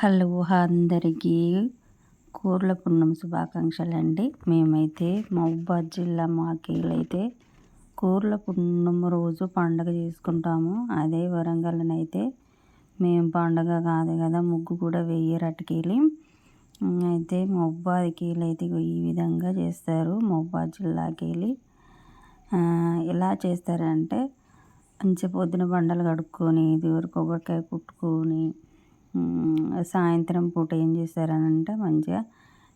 Hello అందరికీ కూరల పుణ్యం శుభాకాంక్షలు అండి మేమైతే మహబాద్ జిల్లా మాకేలైతే కూర్ల పుణ్యం రోజు పండగ చేసుకుంటాము. అదే వరంగల్నైతే మేము పండగ కాదు కదా ముగ్గు కూడా వెయ్యరు అటుకెళ్ళి. అయితే మహబాద్కి అయితే ఈ విధంగా చేస్తారు మహబాద్ జిల్లాకి వెళ్ళి ఎలా చేస్తారంటే మంచి పొద్దున బండలు కడుక్కొని దేవుడికి కొబ్బరికాయ కుట్టుకొని సాయంత్రం పూట ఏం చేస్తారనంటే మంచిగా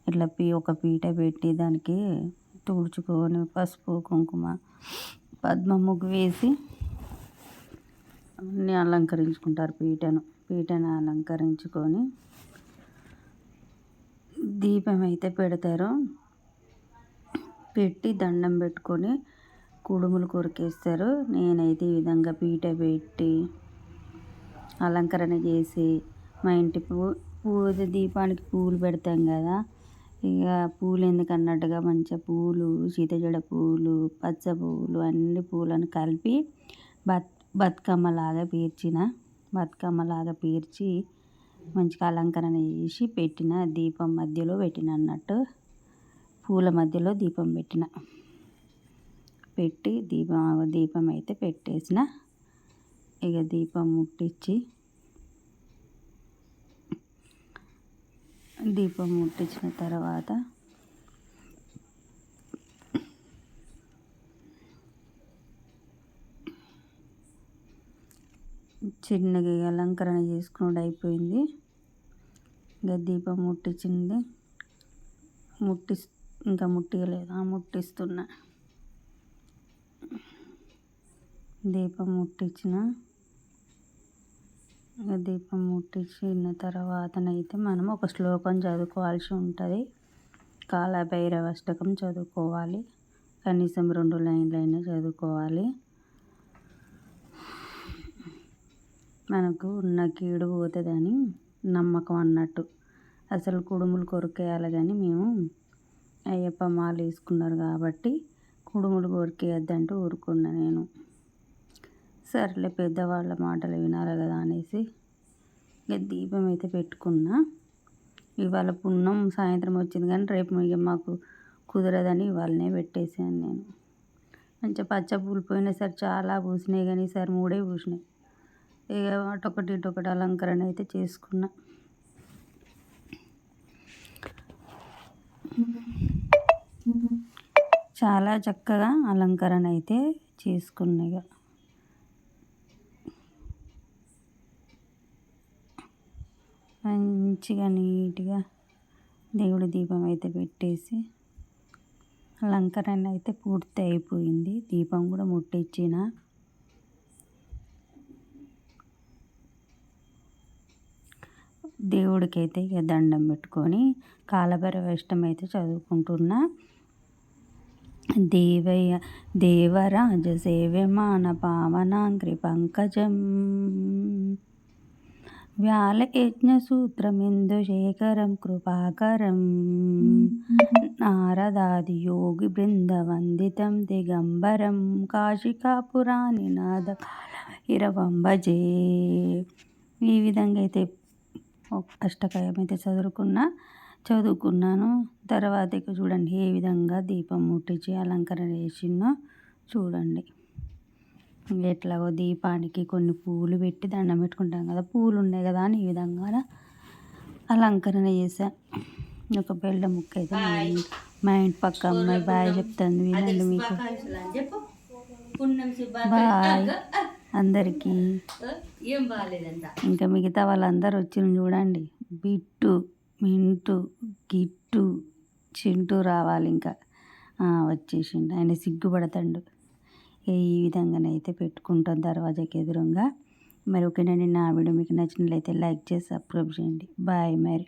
ఇట్లా పీ ఒక పీట పెట్టి దానికి తుడుచుకొని పసుపు కుంకుమ పద్మ ముగ్గు వేసి అన్నీ అలంకరించుకుంటారు పీటను. పీటను అలంకరించుకొని దీపం అయితే పెడతారు. పెట్టి దండం పెట్టుకొని కుడుములు కొరికేస్తారు. నేనైతే ఈ విధంగా పీట పెట్టి అలంకరణ చేసి మా ఇంటి పూ పూజ దీపానికి పూలు పెడతాం కదా. ఇక పూలు ఎందుకు అన్నట్టుగా మంచిగా పూలు సీతజడ పూలు పచ్చ పూలు అన్ని పూలను కలిపి బత్ బతుకమ్మలాగా పేర్చిన బతుకమ్మలాగా పేర్చి మంచిగా అలంకరణ చేసి పెట్టిన దీపం మధ్యలో పెట్టిన అన్నట్టు పూల మధ్యలో దీపం పెట్టిన. పెట్టి దీపం దీపం అయితే పెట్టేసిన. ఇక దీపం ముట్టించి దీపం ముట్టించిన తర్వాత చిన్నగా అలంకరణ చేసుకున్నాడు అయిపోయింది. ఇంకా దీపం ముట్టించింది. ముట్టి ఇంకా ముట్టియలేదు. ముట్టిస్తున్నా. దీపం ముట్టించిన దీపం ముట్టించిన తర్వాతనైతే మనం ఒక శ్లోకం చదువుకోవాల్సి ఉంటుంది. కాలభైరవ అష్టకం చదువుకోవాలి. కనీసం రెండు లైన్లైనా చదువుకోవాలి. మనకు ఉన్న కీడు పోతుందని నమ్మకం అన్నట్టు. అసలు కుడుములు కొరికేయాలి కానీ మేము అయ్యప్ప మాలు వేసుకున్నారు కాబట్టి కుడుములు కొరికేయద్దంటూ ఊరుకున్నా నేను. సర్లే పెద్దవాళ్ళ మాటలు వినాలి కదా అనేసి ఇక దీపం అయితే పెట్టుకున్నా. ఇవాళ పున్నం సాయంత్రం వచ్చింది కానీ రేపు ఇక మాకు కుదరదని ఇవాళనే పెట్టేసాను నేను. మంచిగా పచ్చ పూలు పోయినా సార్ చాలా పూసినాయి కానీ సార్ మూడే పూసినాయి. ఇక ఒకటి ఒకటి అలంకరణ అయితే చేసుకున్నా. చాలా చక్కగా అలంకరణ అయితే చేసుకున్నాయి ఇక మంచిగా నీట్గా దేవుడి దీపం అయితే పెట్టేసి అలంకరణ అయితే పూర్తి అయిపోయింది. దీపం కూడా ముట్టించిన దేవుడికైతే ఇక దండం పెట్టుకొని కాలభైరవ అయితే చదువుకుంటున్నా. దేవయ్య దేవరాజ సేవ్యమాన పావనాంగ్రి పంకజం వ్యాళయజ్ఞసూత్రమిందుశేఖరం కృపాకరం. నారదాది యోగి బృందవందితం దిగంబరం కాశికాపురాణి నాద భజే ఈ విధంగా అయితే అష్టకాయం అయితే చదువుకున్నా చదువుకున్నాను. తర్వాత ఇక చూడండి ఏ విధంగా దీపం ముట్టించి అలంకరణ చేసిందో చూడండి. ఎట్లాగో దీపానికి కొన్ని పూలు పెట్టి దండం పెట్టుకుంటాం కదా. పూలు ఉన్నాయి కదా అని ఈ విధంగా అలంకరణ చేసా ఒక బెల్ల ముక్క అయితే మా ఇంటి పక్క అమ్మాయి బాయ్ చెప్తాను వినండి మీకు. బాయ్. అందరికీ ఇంకా మిగతా వాళ్ళందరూ వచ్చిన చూడండి. బిట్టు మింటు గిట్టు చింటూ రావాలి ఇంకా. వచ్చేసిండు. ఆయన సిగ్గుపడతాడు. ఈ విధంగానైతే పెట్టుకుంటాం దర్వాజాకి ఎదురుగా. మరి ఓకేనండి నా వీడియో మీకు నచ్చినట్లయితే లైక్ చేసి సబ్స్క్రైబ్ చేయండి. బాయ్ మరి.